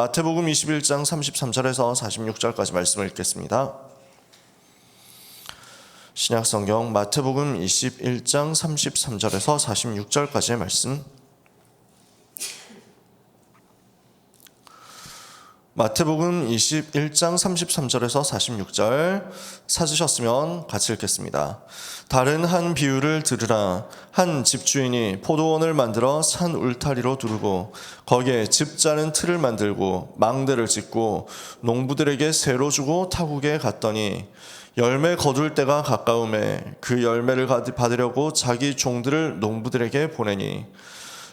마태복음 21장 33절에서 46절까지 말씀을 읽겠습니다. 신약 성경 마태복음 21장 33절에서 46절까지의 말씀. 마태복음 21장 33절에서 46절 찾으셨으면 같이 읽겠습니다. 다른 한 비유를 들으라. 한 집주인이 포도원을 만들어 산 울타리로 두르고 거기에 집 짜는 틀을 만들고 망대를 짓고 농부들에게 새로 주고 타국에 갔더니 열매 거둘 때가 가까움에 그 열매를 받으려고 자기 종들을 농부들에게 보내니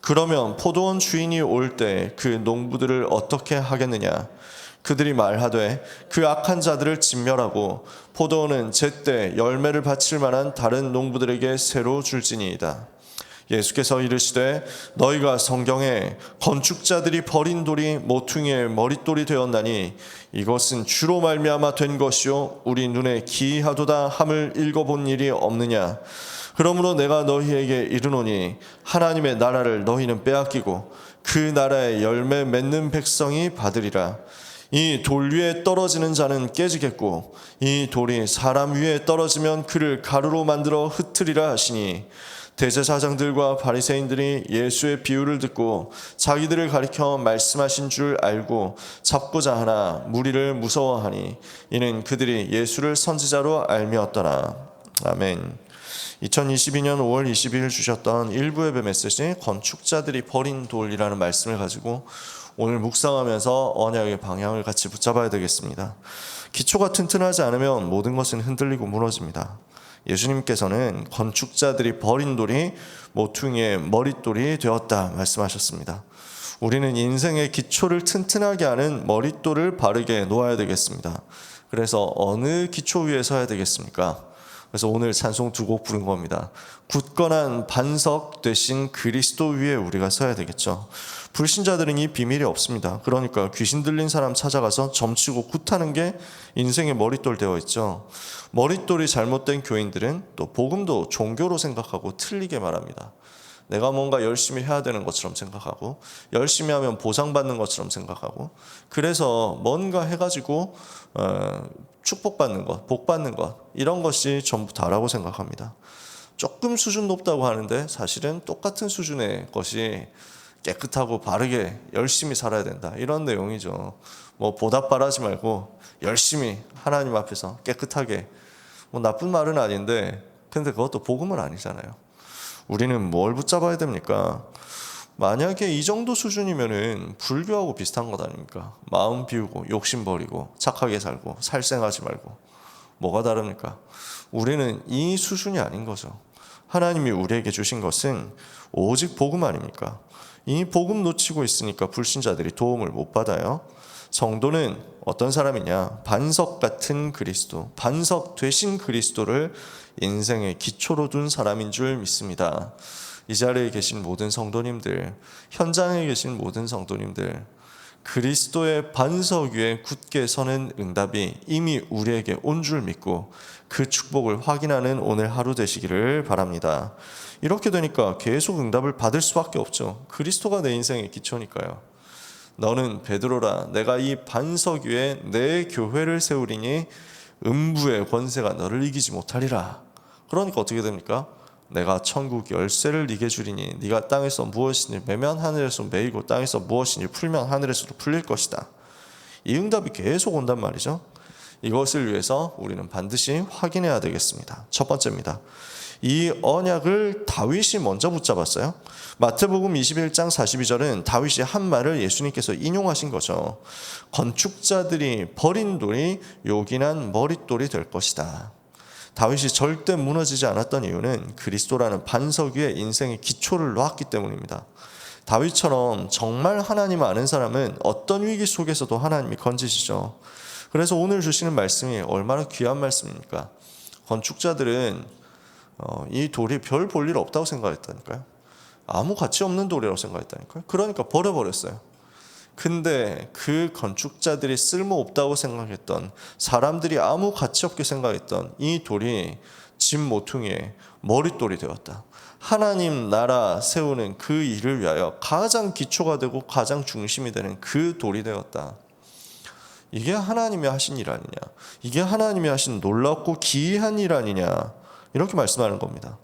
그러면 포도원 주인이 올 때 그 농부들을 어떻게 하겠느냐? 그들이 말하되 그 악한 자들을 진멸하고 포도원은 제때 열매를 바칠 만한 다른 농부들에게 새로 줄지니이다. 예수께서 이르시되 너희가 성경에 건축자들이 버린 돌이 모퉁이의 머릿돌이 되었나니 이것은 주로 말미암아 된 것이요 우리 눈에 기이하도다 함을 읽어본 일이 없느냐 그러므로 내가 너희에게 이르노니 하나님의 나라를 너희는 빼앗기고 그 나라의 열매 맺는 백성이 받으리라. 이 돌 위에 떨어지는 자는 깨지겠고 이 돌이 사람 위에 떨어지면 그를 가루로 만들어 흩트리라 하시니 대제사장들과 바리새인들이 예수의 비유를 듣고 자기들을 가리켜 말씀하신 줄 알고 잡고자 하나 무리를 무서워하니 이는 그들이 예수를 선지자로 알미었더라. 아멘. 2022년 5월 22일 주셨던 일부 예배 메시지 건축자들이 버린 돌이라는 말씀을 가지고 오늘 묵상하면서 언약의 방향을 같이 붙잡아야 되겠습니다. 기초가 튼튼하지 않으면 모든 것은 흔들리고 무너집니다. 예수님께서는 건축자들이 버린 돌이 모퉁이의 머릿돌이 되었다 말씀하셨습니다. 우리는 인생의 기초를 튼튼하게 하는 머릿돌을 바르게 놓아야 되겠습니다. 그래서 어느 기초 위에 서야 되겠습니까? 그래서 오늘 찬송 두 곡 부른 겁니다. 굳건한 반석 되신 그리스도 위에 우리가 서야 되겠죠. 불신자들은 이 비밀이 없습니다. 그러니까 귀신 들린 사람 찾아가서 점치고 굿하는 게 인생의 머릿돌 되어 있죠. 머릿돌이 잘못된 교인들은 또 복음도 종교로 생각하고 틀리게 말합니다. 내가 뭔가 열심히 해야 되는 것처럼 생각하고 열심히 하면 보상받는 것처럼 생각하고 그래서 뭔가 해가지고 어, 축복받는 것, 복받는 것 이런 것이 전부 다라고 생각합니다. 조금 수준 높다고 하는데 사실은 똑같은 수준의 것이 깨끗하고 바르게 열심히 살아야 된다 이런 내용이죠. 뭐 보답 바라지 말고 열심히 하나님 앞에서 깨끗하게 뭐 나쁜 말은 아닌데 근데 그것도 복음은 아니잖아요. 우리는 뭘 붙잡아야 됩니까? 만약에 이 정도 수준이면은 불교하고 비슷한 것 아닙니까? 마음 비우고 욕심 버리고 착하게 살고 살생하지 말고 뭐가 다릅니까? 우리는 이 수준이 아닌 거죠. 하나님이 우리에게 주신 것은 오직 복음 아닙니까? 이 복음 놓치고 있으니까 불신자들이 도움을 못 받아요. 성도는 어떤 사람이냐? 반석 같은 그리스도, 반석 되신 그리스도를 인생의 기초로 둔 사람인 줄 믿습니다. 이 자리에 계신 모든 성도님들, 현장에 계신 모든 성도님들, 그리스도의 반석 위에 굳게 서는 응답이 이미 우리에게 온 줄 믿고 그 축복을 확인하는 오늘 하루 되시기를 바랍니다. 이렇게 되니까 계속 응답을 받을 수밖에 없죠. 그리스도가 내 인생의 기초니까요. 너는 베드로라 내가 이 반석 위에 내 교회를 세우리니 음부의 권세가 너를 이기지 못하리라. 그러니까 어떻게 됩니까? 내가 천국 열쇠를 네게 주리니 네가 땅에서 무엇이니 매면 하늘에서 매이고 땅에서 무엇이니 풀면 하늘에서도 풀릴 것이다. 이 응답이 계속 온단 말이죠. 이것을 위해서 우리는 반드시 확인해야 되겠습니다. 첫 번째입니다. 이 언약을 다윗이 먼저 붙잡았어요. 마태복음 21장 42절은 다윗이 한 말을 예수님께서 인용하신 거죠. 건축자들이 버린 돌이 요긴한 머릿돌이 될 것이다. 다윗이 절대 무너지지 않았던 이유는 그리스도라는 반석 위에 인생의 기초를 놓았기 때문입니다. 다윗처럼 정말 하나님 아는 사람은 어떤 위기 속에서도 하나님이 건지시죠. 그래서 오늘 주시는 말씀이 얼마나 귀한 말씀입니까? 건축자들은 어, 이 돌이 별 볼 일 없다고 생각했다니까요. 아무 가치 없는 돌이라고 생각했다니까요. 그러니까 버려버렸어요. 근데 그 건축자들이 쓸모 없다고 생각했던 사람들이 아무 가치 없게 생각했던 이 돌이 집 모퉁이의 머릿돌이 되었다. 하나님 나라 세우는 그 일을 위하여 가장 기초가 되고 가장 중심이 되는 그 돌이 되었다. 이게 하나님이 하신 일 아니냐? 이게 하나님이 하신 놀랍고 기이한 일 아니냐? 이렇게 말씀하는 겁니다.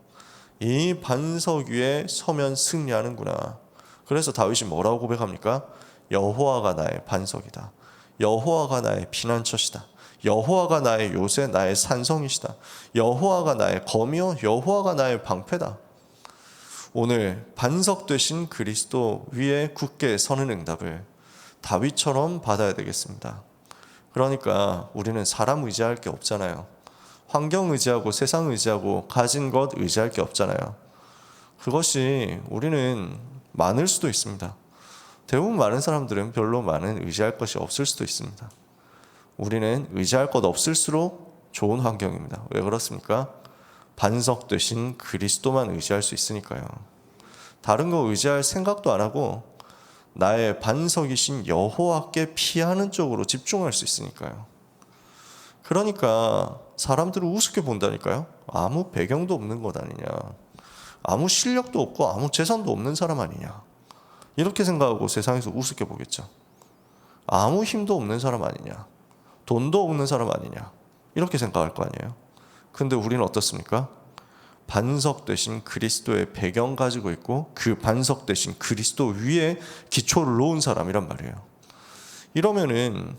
이 반석 위에 서면 승리하는구나. 그래서 다윗이 뭐라고 고백합니까? 여호와가 나의 반석이다. 여호와가 나의 피난처시다. 여호와가 나의 요새 나의 산성이시다. 여호와가 나의 검이요 여호와가 나의 방패다. 오늘 반석 되신 그리스도 위에 굳게 서는 응답을 다윗처럼 받아야 되겠습니다. 그러니까 우리는 사람 의지할 게 없잖아요. 환경 의지하고 세상 의지하고 가진 것 의지할 게 없잖아요. 그것이 우리는 많을 수도 있습니다. 대부분 많은 사람들은 별로 많은 의지할 것이 없을 수도 있습니다. 우리는 의지할 것 없을수록 좋은 환경입니다. 왜 그렇습니까? 반석 되신 그리스도만 의지할 수 있으니까요. 다른 거 의지할 생각도 안 하고 나의 반석이신 여호와께 피하는 쪽으로 집중할 수 있으니까요. 그러니까 사람들을 우습게 본다니까요. 아무 배경도 없는 것 아니냐. 아무 실력도 없고 아무 재산도 없는 사람 아니냐. 이렇게 생각하고 세상에서 우습게 보겠죠. 아무 힘도 없는 사람 아니냐. 돈도 없는 사람 아니냐. 이렇게 생각할 거 아니에요. 근데 우리는 어떻습니까? 반석 대신 그리스도의 배경 가지고 있고 그 반석 대신 그리스도 위에 기초를 놓은 사람이란 말이에요. 이러면은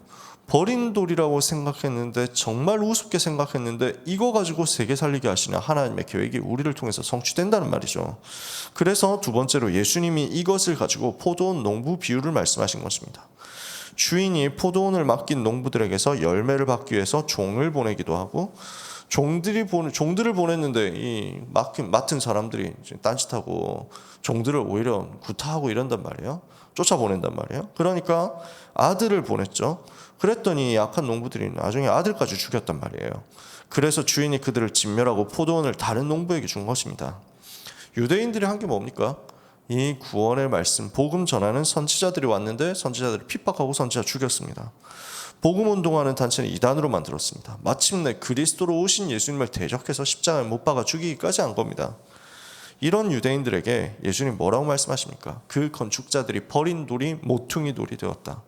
버린 돌이라고 생각했는데 정말 우습게 생각했는데 이거 가지고 세계 살리게 하시는 하나님의 계획이 우리를 통해서 성취된다는 말이죠. 그래서 두 번째로 예수님이 이것을 가지고 포도원 농부 비유를 말씀하신 것입니다. 주인이 포도원을 맡긴 농부들에게서 열매를 받기 위해서 종을 보내기도 하고 종들이 보내, 종들을 보냈는데 이 맡은, 맡은 사람들이 딴짓하고 종들을 오히려 구타하고 이런단 말이에요. 쫓아보낸단 말이에요. 그러니까 아들을 보냈죠. 그랬더니 약한 농부들이 나중에 아들까지 죽였단 말이에요. 그래서 주인이 그들을 진멸하고 포도원을 다른 농부에게 준 것입니다. 유대인들이 한 게 뭡니까? 이 구원의 말씀, 복음 전하는 선지자들이 왔는데 선지자들을 핍박하고 선지자 죽였습니다. 복음 운동하는 단체는 이단으로 만들었습니다. 마침내 그리스도로 오신 예수님을 대적해서 십자가에 못 박아 죽이기까지 한 겁니다. 이런 유대인들에게 예수님 뭐라고 말씀하십니까? 그 건축자들이 버린 돌이 모퉁이 돌이 되었다.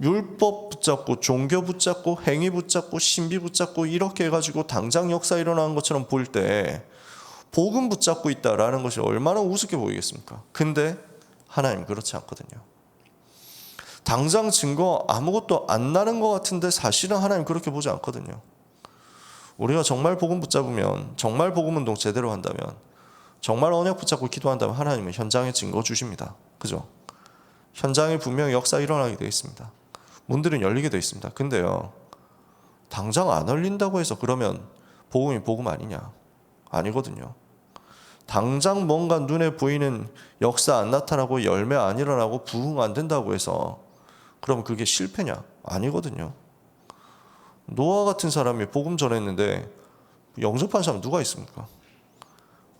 율법 붙잡고 종교 붙잡고 행위 붙잡고 신비 붙잡고 이렇게 해가지고 당장 역사 일어나는 것처럼 볼때 복음 붙잡고 있다라는 것이 얼마나 우습게 보이겠습니까? 근데 하나님 그렇지 않거든요. 당장 증거 아무것도 안 나는 것 같은데 사실은 하나님 그렇게 보지 않거든요. 우리가 정말 복음 붙잡으면 정말 복음 운동 제대로 한다면 정말 언약 붙잡고 기도한다면 하나님은 현장에 증거 주십니다. 그죠? 현장에 분명히 역사 일어나게 되어 있습니다. 문들은 열리게 되어 있습니다. 근데요. 당장 안 열린다고 해서 그러면 복음이 복음 아니냐? 아니거든요. 당장 뭔가 눈에 보이는 역사 안 나타나고 열매 안 일어나고 부흥 안 된다고 해서 그럼 그게 실패냐? 아니거든요. 노아 같은 사람이 복음 전했는데 영접한 사람 누가 있습니까?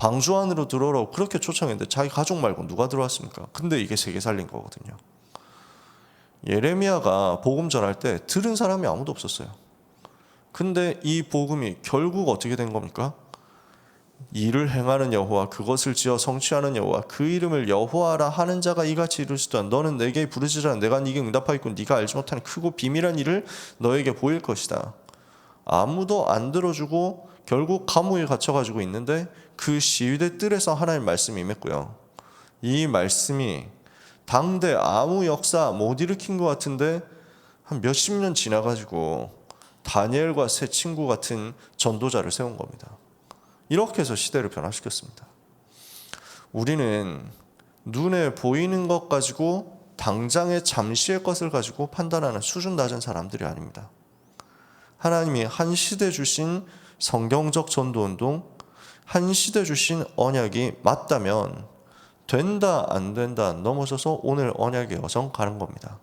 방주 안으로 들어오라고 그렇게 초청했는데 자기 가족 말고 누가 들어왔습니까? 근데 이게 세계 살린 거거든요. 예레미야가 복음 전할 때 들은 사람이 아무도 없었어요. 근데 이 복음이 결국 어떻게 된 겁니까? 일을 행하는 여호와 그것을 지어 성취하는 여호와 그 이름을 여호와라 하는 자가 이같이 이루시다 너는 내게 부르지라 내가 네게 응답하겠고 네가 알지 못하는 크고 비밀한 일을 너에게 보일 것이다. 아무도 안 들어주고 결국 감옥에 갇혀가지고 있는데 그 시위대 뜰에서 하나님 말씀이 임했고요. 이 말씀이 당대 아무 역사 못 일으킨 것 같은데 한 몇십 년 지나가지고 다니엘과 새 친구 같은 전도자를 세운 겁니다. 이렇게 해서 시대를 변화시켰습니다. 우리는 눈에 보이는 것 가지고 당장의 잠시의 것을 가지고 판단하는 수준 낮은 사람들이 아닙니다. 하나님이 한 시대 주신 성경적 전도 운동, 한 시대 주신 언약이 맞다면 된다 안 된다 넘어서서 오늘 언약의 여정 가는 겁니다.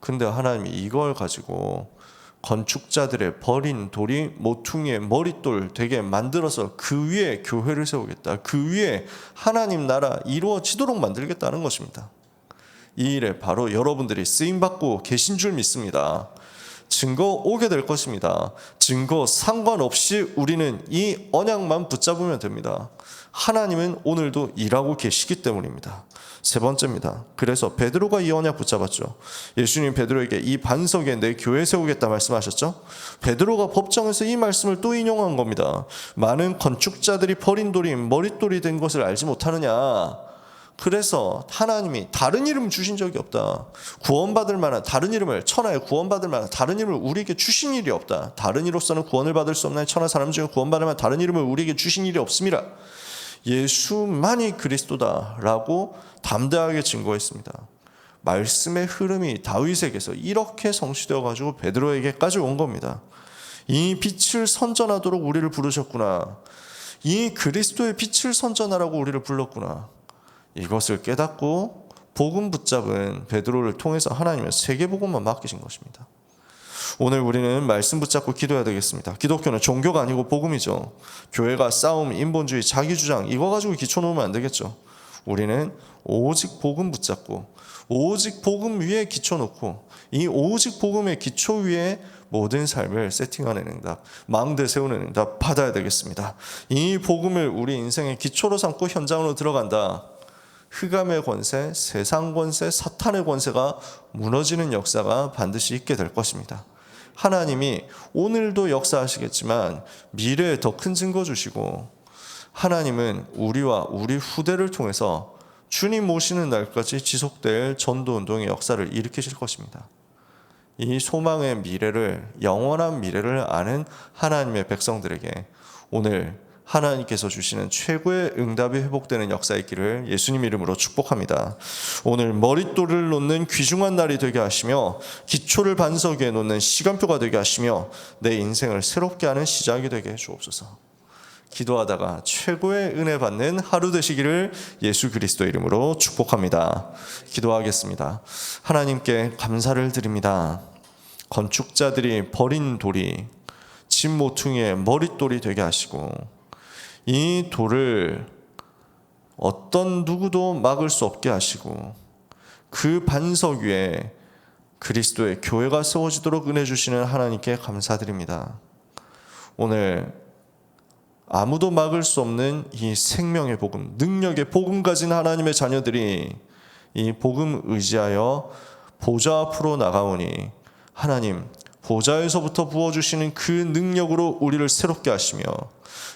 근데 하나님이 이걸 가지고 건축자들의 버린 돌이 모퉁이의 머릿돌 되게 만들어서 그 위에 교회를 세우겠다. 그 위에 하나님 나라 이루어지도록 만들겠다는 것입니다. 이 일에 바로 여러분들이 쓰임 받고 계신 줄 믿습니다. 증거 오게 될 것입니다. 증거 상관없이 우리는 이 언약만 붙잡으면 됩니다. 하나님은 오늘도 일하고 계시기 때문입니다. 세 번째입니다. 그래서 베드로가 이 언약 붙잡았죠. 예수님 베드로에게 이 반석에 내 교회 세우겠다 말씀하셨죠. 베드로가 법정에서 이 말씀을 또 인용한 겁니다. 많은 건축자들이 버린 돌이 머릿돌이 된 것을 알지 못하느냐. 그래서 하나님이 다른 이름 주신 적이 없다. 구원받을 만한 다른 이름을 천하에 구원받을 만한 다른 이름을 우리에게 주신 일이 없다. 다른 이로서는 구원을 받을 수 없나니 천하 사람 중에 구원받을 만한 다른 이름을 우리에게 주신 일이 없습니다. 예수만이 그리스도다라고 담대하게 증거했습니다. 말씀의 흐름이 다윗에게서 이렇게 성취되어 가지고 베드로에게까지 온 겁니다. 이 빛을 선전하도록 우리를 부르셨구나. 이 그리스도의 빛을 선전하라고 우리를 불렀구나. 이것을 깨닫고 복음 붙잡은 베드로를 통해서 하나님은 세계 복음만 맡기신 것입니다. 오늘 우리는 말씀 붙잡고 기도해야 되겠습니다. 기독교는 종교가 아니고 복음이죠. 교회가 싸움, 인본주의, 자기주장 이거 가지고 기초 놓으면 안 되겠죠. 우리는 오직 복음 붙잡고 오직 복음 위에 기초 놓고 이 오직 복음의 기초 위에 모든 삶을 세팅하는 응답, 망대 세우는 응답 받아야 되겠습니다. 이 복음을 우리 인생의 기초로 삼고 현장으로 들어간다. 흑암의 권세, 세상 권세, 사탄의 권세가 무너지는 역사가 반드시 있게 될 것입니다. 하나님이 오늘도 역사하시겠지만 미래에 더 큰 증거 주시고 하나님은 우리와 우리 후대를 통해서 주님 모시는 날까지 지속될 전도 운동의 역사를 일으키실 것입니다. 이 소망의 미래를 영원한 미래를 아는 하나님의 백성들에게 오늘 하나님께서 주시는 최고의 응답이 회복되는 길을 예수님 이름으로 축복합니다. 오늘 머릿돌을 놓는 귀중한 날이 되게 하시며 기초를 반석 위에 놓는 시간표가 되게 하시며 내 인생을 새롭게 하는 시작이 되게 해 주옵소서. 기도하다가 최고의 은혜 받는 하루 되시기를 예수 그리스도 이름으로 축복합니다. 기도하겠습니다. 하나님께 감사를 드립니다. 건축자들이 버린 돌이 집 모퉁이의 머릿돌이 되게 하시고 이 돌을 어떤 누구도 막을 수 없게 하시고 그 반석 위에 그리스도의 교회가 세워지도록 은혜 주시는 하나님께 감사드립니다. 오늘 아무도 막을 수 없는 이 생명의 복음, 능력의 복음 가진 하나님의 자녀들이 이 복음 의지하여 보좌 앞으로 나가오니 하나님 보좌에서부터 부어주시는 그 능력으로 우리를 새롭게 하시며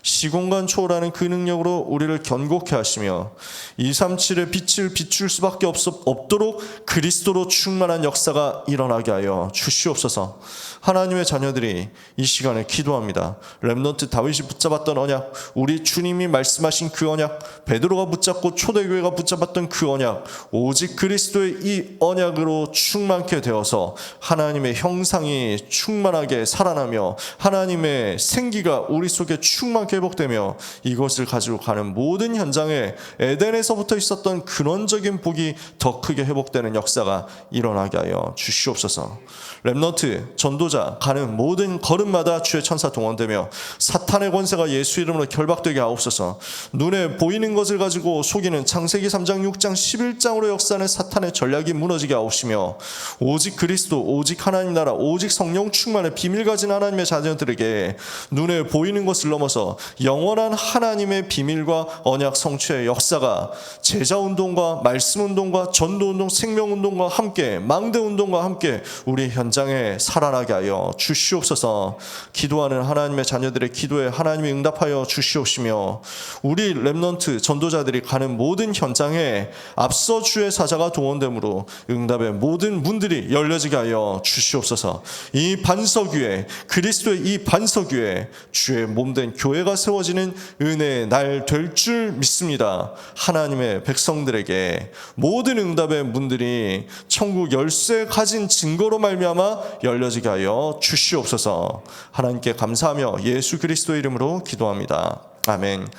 시공간 초월하는 그 능력으로 우리를 견고케 하시며 237의 빛을 비출 수밖에 없도록 그리스도로 충만한 역사가 일어나게 하여 주시옵소서. 하나님의 자녀들이 이 시간에 기도합니다. 렘넌트 다윗이 붙잡았던 언약, 우리 주님이 말씀하신 그 언약, 베드로가 붙잡고 초대교회가 붙잡았던 그 언약, 오직 그리스도의 이 언약으로 충만케 되어서 하나님의 형상이 충만하게 살아나며 하나님의 생기가 우리 속에 충 만케 회복되며 이것을 가지고 가는 모든 현장에 에덴에서부터 있었던 근원적인 복이 더 크게 회복되는 역사가 일어나게 하여 주시옵소서. 렘너트 전도자 가는 모든 걸음마다 주의 천사 동원되며 사탄의 권세가 예수 이름으로 결박되게 하옵소서. 눈에 보이는 것을 가지고 속이는 창세기 3장 6장 11장으로 역사하는 사탄의 전략이 무너지게 하옵시며 오직 그리스도 오직 하나님 나라 오직 성령 충만의 비밀 가진 하나님의 자녀들에게 눈에 보이는 것을 넘어 서 영원한 하나님의 비밀과 언약 성취의 역사가 제자 운동과 말씀 운동과 전도 운동 생명 운동과 함께 망대 운동과 함께 우리 현 현장에 살아나게 하여 주시옵소서. 기도하는 하나님의 자녀들의 기도에 하나님이 응답하여 주시옵시며 우리 렘넌트 전도자들이 가는 모든 현장에 앞서 주의 사자가 동원되므로 응답의 모든 문들이 열려지게 하여 주시옵소서. 이 반석 위에 그리스도의 이 반석 위에 주의 몸된 교회가 세워지는 은혜의 날 될 줄 믿습니다. 하나님의 백성들에게 모든 응답의 문들이 천국 열쇠 가진 증거로 말미암아 열려지게 하여 주시옵소서. 하나님께 감사하며 예수 그리스도 이름으로 기도합니다. 아멘.